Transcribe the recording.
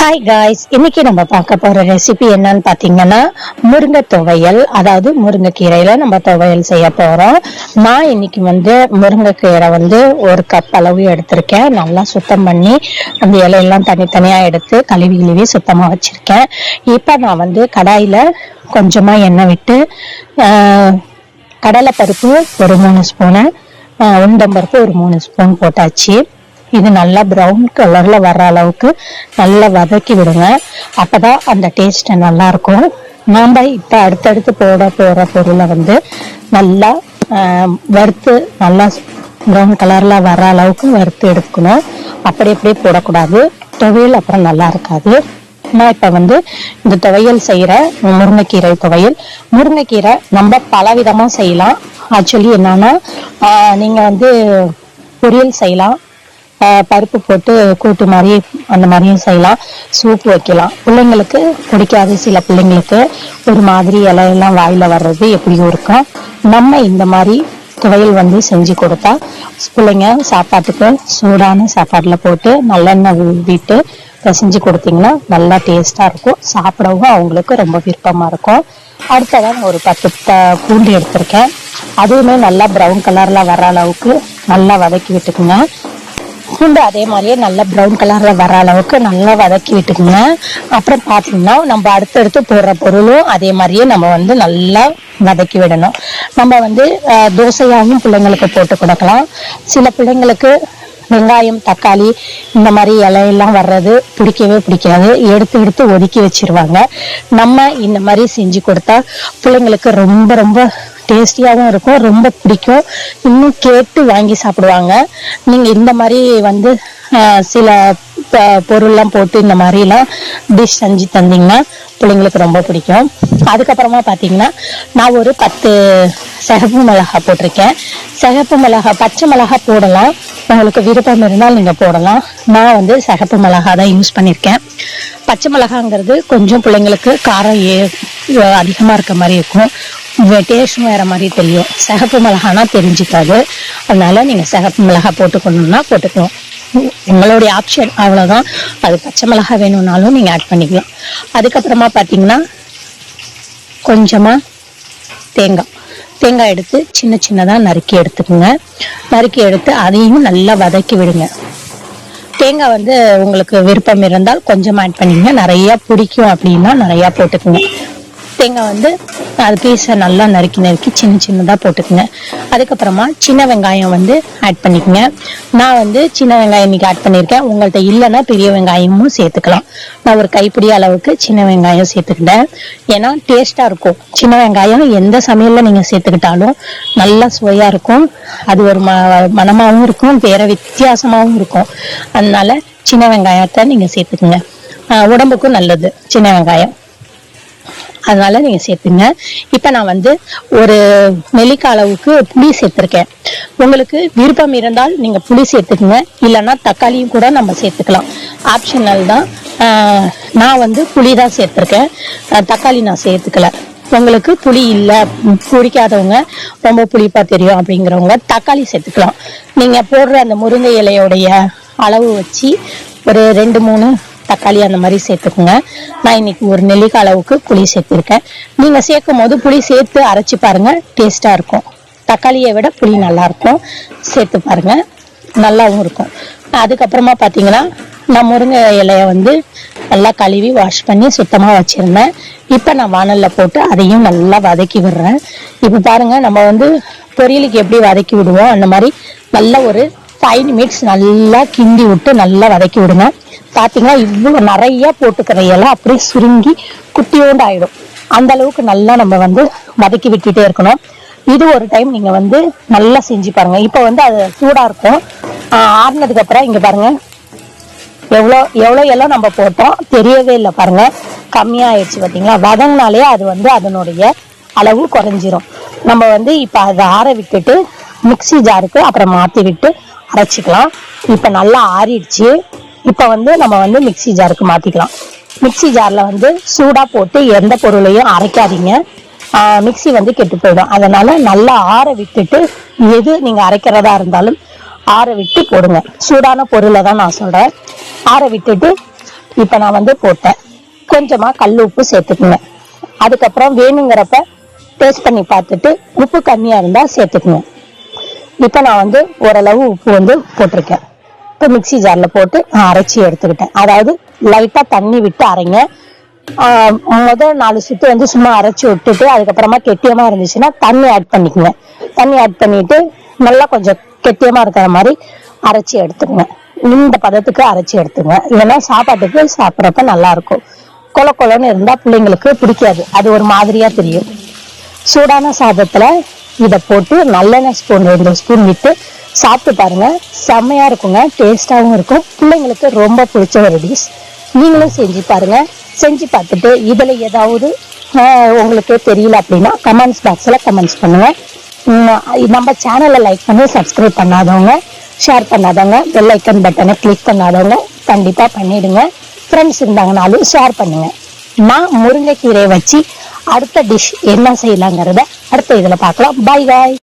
Hi guys இன்னைக்கு நம்ம பார்க்க போற ரெசிபி என்னன்னு பாத்தீங்கன்னா முருங்கை துவையல் அதாவது முருங்கைக்கீரையில நம்ம துவையல் செய்ய போறோம். நான் இன்னைக்கு வந்து முருங்கைக்கீரை வந்து ஒரு கப் அளவு எடுத்திருக்கேன். நல்லா சுத்தம் பண்ணி அந்த இலையெல்லாம் தனித்தனியா எடுத்து கழுவி கழுவி சுத்தமா வச்சிருக்கேன். இப்போ நான் வந்து கடாயில கொஞ்சமா எண்ணெய் விட்டு கடலை கடலைப்பருப்பு ஒரு மூணு ஸ்பூனு உண்டம்பருப்பு ஒரு மூணு ஸ்பூன் போட்டாச்சு. இது நல்லா ப்ரௌன் கலரில் வர்ற அளவுக்கு நல்லா வதக்கி விடுங்க. அப்போ தான் அந்த டேஸ்ட் நல்லாயிருக்கும். நாம் இப்போ அடுத்தடுத்து போட போகிற பொருளை வந்து நல்லா வறுத்து நல்லா ப்ரௌன் கலரில் வர அளவுக்கு வறுத்து எடுக்கணும். அப்படி அப்படியே போடக்கூடாது. துவையல் அப்புறம் நல்லா இருக்காது. நான் இப்போ வந்து இந்த துவையல் செய்கிற முருங்கைக்கீரை துவையல். முருங்கைக்கீரை நம்ம பல விதமாக செய்யலாம். ஆக்சுவலி என்னன்னா நீங்கள் வந்து பொரியல் செய்யலாம். பருப்பு போட்டு கூட்டு மாதிரி அந்த மாதிரியும் செய்யலாம். சூப் வைக்கலாம். பிள்ளைங்களுக்கு பிடிக்காத சில பிள்ளைங்களுக்கு ஒரு மாதிரி இலையெல்லாம் வாயில வர்றது எப்படியும் இருக்கும். நம்ம இந்த மாதிரி துவையல் வந்து செஞ்சு கொடுத்தா பிள்ளைங்க சாப்பாட்டுக்கு சூடான சாப்பாட்டில் போட்டு நல்லெண்ணெய் ஊற்றிட்டு பிசைஞ்சு கொடுத்தீங்கன்னா நல்லா டேஸ்டா இருக்கும். சாப்பிடவும் அவங்களுக்கு ரொம்ப விருப்பமா இருக்கும். அடுத்ததான் நான் ஒரு பத்து பூண்டு எடுத்திருக்கேன். அதுவுமே நல்லா ப்ரௌன் கலர்ல வர அளவுக்கு நல்லா வதக்கி விட்டுக்குங்க. பூண்டு அதே மாதிரியே நல்லா ப்ரௌன் கலர்ல வர அளவுக்கு நல்லா வதக்கி விட்டுக்குங்க. அப்புறம் பாத்தீங்கன்னா நம்ம அடுத்தடுத்து போடுற பொருளும் அதே மாதிரியே நம்ம வந்து நல்லா வதக்கி விடணும். நம்ம வந்து தோசையாகவும் தோசையாவும் பிள்ளைங்களுக்கு போட்டு கொடுக்கலாம். சில பிள்ளைங்களுக்கு வெங்காயம் தக்காளி இந்த மாதிரி இலையெல்லாம் வர்றது பிடிக்கவே பிடிக்காது. எடுத்து எடுத்து ஒதுக்கி வச்சிருவாங்க. நம்ம இந்த மாதிரி செஞ்சு கொடுத்தா பிள்ளைங்களுக்கு ரொம்ப ரொம்ப டேஸ்டியாகவும் இருக்கும் ரொம்ப பிடிக்கும். இன்னும் கேட்டு வாங்கி சாப்பிடுவாங்க. நீங்கள் இந்த மாதிரி வந்து சில பொருள்லாம் போட்டு இந்த மாதிரிலாம் டிஷ் செஞ்சு தந்தீங்கன்னா பிள்ளைங்களுக்கு ரொம்ப பிடிக்கும். அதுக்கப்புறமா பார்த்தீங்கன்னா நான் ஒரு பத்து சிகப்பு மிளகாய் போட்டிருக்கேன். சிகப்பு மிளகாய் பச்சை மிளகாய் போடலாம். உங்களுக்கு விருப்பம் இருந்தால் நீங்கள் போடலாம். நான் வந்து சிகப்பு மிளகாய் தான் யூஸ் பண்ணியிருக்கேன் பச்சை மிளகாங்கிறது கொஞ்சம் பிள்ளைங்களுக்கு காரம் ஏ அதிகமாக இருக்க மாதிரி இருக்கும். டேஸ்ட்டும் வேற மாதிரி தெரியும். சிகப்பு மிளகானா தெரிஞ்சுக்காது. அதனால நீங்கள் சிகப்பு மிளகாய் போட்டுக்கணும்னா போட்டுக்கணும் உங்களுடைய ஆப்ஷன் அவ்வளோதான் அது பச்சை மிளகாய் வேணும்னாலும் நீங்கள் ஆட் பண்ணிக்கலாம். அதுக்கப்புறமா பார்த்தீங்கன்னா கொஞ்சமா தேங்காய். தேங்காய் எடுத்து சின்ன சின்னதாக நறுக்கி எடுத்துக்கோங்க. நறுக்கி எடுத்து அதையும் நல்லா வதக்கி விடுங்க. தேங்காய் வந்து உங்களுக்கு விருப்பம் இருந்தால் கொஞ்சம் ஆட் பண்ணிக்கங்க. நிறையா பிடிக்கும் அப்படின்னா நிறையா போட்டுக்குங்க. தேங்காய் வந்து அது பீஸை நல்லா நறுக்கி நறுக்கி சின்ன சின்னதாக போட்டுக்குங்க. அதுக்கப்புறமா சின்ன வெங்காயம் வந்து ஆட் பண்ணிக்கோங்க. நான் வந்து சின்ன வெங்காயம் இன்னைக்கு ஆட் பண்ணியிருக்கேன் உங்கள்கிட்ட இல்லைன்னா பெரிய வெங்காயமும் சேர்த்துக்கலாம். நான் ஒரு கைப்பிடி அளவுக்கு சின்ன வெங்காயம் சேர்த்துக்கிட்டேன். ஏன்னா டேஸ்ட்டாக இருக்கும். சின்ன வெங்காயம் எந்த சமையலில் நீங்கள் சேர்த்துக்கிட்டாலும் நல்லா சுவையாக இருக்கும். அது ஒரு ம மனமாகவும் இருக்கும். வேற வித்தியாசமாகவும் இருக்கும். அதனால சின்ன வெங்காயத்தை நீங்கள் சேர்த்துக்குங்க. உடம்புக்கும் நல்லது. சின்ன வெங்காயம். அதனால நீங்க சேர்த்துங்க. இப்ப நான் வந்து ஒரு நெல்லிக்காய் அளவுக்கு புளி சேர்த்துருக்கேன். உங்களுக்கு விருப்பம் இருந்தால் நீங்க புளி சேர்த்துக்குங்க. இல்லைன்னா தக்காளியும் கூட நம்ம சேர்த்துக்கலாம். ஆப்ஷனல் தான். நான் வந்து புளி தான் சேர்த்துருக்கேன். தக்காளி நான் சேர்த்துக்கல. உங்களுக்கு புளி இல்லை பிடிக்காதவங்க ரொம்ப புளிப்பா தெரியும் அப்படிங்கிறவங்க தக்காளி சேர்த்துக்கலாம். நீங்க போடுற அந்த முருங்கை இலையோடைய அளவு வச்சு ஒரு ரெண்டு மூணு தக்காளி அந்த மாதிரி சேர்த்துக்குங்க. நான் இன்னைக்கு ஒரு நெல்லிக்காய் அளவுக்கு புளி சேர்த்திருக்கேன். நீங்க சேர்க்கும் போது புளி சேர்த்து அரைச்சி பாருங்க டேஸ்டா இருக்கும். தக்காளியை விட புளி நல்லா இருக்கும். சேர்த்து பாருங்க நல்லாவும் இருக்கும். அதுக்கப்புறமா பார்த்தீங்கன்னா நான் முருங்கை இலையை வந்து நல்லா கழுவி வாஷ் பண்ணி சுத்தமாக வச்சுருந்தேன். இப்போ நான் வானலில் போட்டு அதையும் நல்லா வதக்கி விடுறேன். இப்போ பாருங்கள் நம்ம வந்து பொரியலுக்கு எப்படி வதக்கி விடுவோம் அந்த மாதிரி நல்ல ஒரு ஃபைவ் மினிட்ஸ் நல்லா கிண்டி விட்டு நல்லா வதக்கி விடுங்க. பார்த்தீங்கன்னா இவ்வளோ நிறைய போட்டுக்கிற இலை அப்படியே சுருங்கி குட்டியோண்டு ஆகிடும் அந்த அளவுக்கு நல்லா நம்ம வந்து வதக்கி விட்டுட்டே இருக்கணும். இது ஒரு டைம் நீங்க வந்து நல்லா செஞ்சு பாருங்க. இப்ப வந்து அது சூடா இருக்கும். ஆஹ் இங்கே அப்புறம் இங்க பாருங்க. எவ்வளோ எவ்வளோ எல்லாம் நம்ம போட்டோம் தெரியவே இல்லை பாருங்க. கம்மியா ஆயிடுச்சு பாத்தீங்களா? வதங்கினாலே அது வந்து அதனுடைய அளவு குறைஞ்சிரும். நம்ம வந்து இப்ப அதை ஆற விட்டுட்டு மிக்சி ஜாருக்கு அப்புறம் மாத்தி விட்டு அரைச்சிக்கலாம். இப்போ நல்லா ஆறிடுச்சு. இப்போ வந்து நம்ம வந்து மிக்ஸி ஜாருக்கு மாற்றிக்கலாம் மிக்ஸி ஜாரில் வந்து சூடாக போட்டு எந்த பொருளையும் அரைக்காதீங்க. மிக்சி மிக்ஸி வந்து கெட்டு போயிடும். அதனால நல்லா ஆற விட்டுட்டு எது நீங்கள் அரைக்கிறதா இருந்தாலும் ஆற விட்டு போடுங்க. சூடான பொருளை தான் நான் சொல்கிறேன் ஆற விட்டுட்டு இப்போ நான் வந்து போட்டேன். கொஞ்சமாக கல் உப்பு சேர்த்துக்குங்க. அதுக்கப்புறம் வேணுங்கிறப்ப டேஸ்ட் பண்ணி பார்த்துட்டு உப்பு கம்மியாக இருந்தால் சேர்த்துக்குங்க. இப்போ நான் வந்து ஓரளவு உப்பு வந்து போட்டிருக்கேன். இப்போ மிக்ஸி ஜாரில் போட்டு நான் அரைச்சி எடுத்துக்கிட்டேன். அதாவது லைட்டாக தண்ணி விட்டு அரைங்க. முதல் நாலு சுத்து வந்து சும்மா அரைச்சி விட்டுட்டு அதுக்கப்புறமா கெட்டியமா இருந்துச்சுன்னா தண்ணி ஆட் பண்ணிக்கோங்க. தண்ணி ஆட் பண்ணிட்டு நல்லா கொஞ்சம் கெட்டியமா இருக்கிற மாதிரி அரைச்சி எடுத்துக்கோங்க. இந்த பதத்துக்கு அரைச்சி எடுத்துங்க இல்லைன்னா சாப்பாட்டுக்கு சாப்பிட்றப்ப நல்லா இருக்கும் கொல கொலன்னு இருந்தா பிள்ளைங்களுக்கு பிடிக்காது. அது ஒரு மாதிரியா தெரியும். சூடான சாதத்துல இதை போட்டு நல்லெண்ணெய் ஸ்பூன் ரெண்டு ஸ்பூன் விட்டு சாப்பிட்டு பாருங்க. செம்மையா இருக்குங்க டேஸ்டாகவும் இருக்கும். பிள்ளைங்களுக்கு ரொம்ப பிடிச்ச ஒரு டிஷ் நீங்களும் செஞ்சு பாருங்க. செஞ்சு பார்த்துட்டு இதில் ஏதாவது உங்களுக்கு தெரியல அப்படின்னா கமெண்ட்ஸ் பாக்ஸில் கமெண்ட்ஸ் பண்ணுங்க. நம்ம சேனலை லைக் பண்ணி சப்ஸ்கிரைப் பண்ணாதவங்க ஷேர் பண்ணாதவங்க பெல் ஐக்கன் பட்டனை கிளிக் பண்ணாதவங்க கண்டிப்பாக பண்ணிடுங்க. ஃப்ரெண்ட்ஸ் இருந்தாங்கனாலும் ஷேர் பண்ணுங்க. நான் முருங்கைக்கீரை வச்சு அடுத்த டிஷ் என்ன செய்யலாங்கிறத அடுத்த இதுல பார்க்கலாம். பாய் பாய்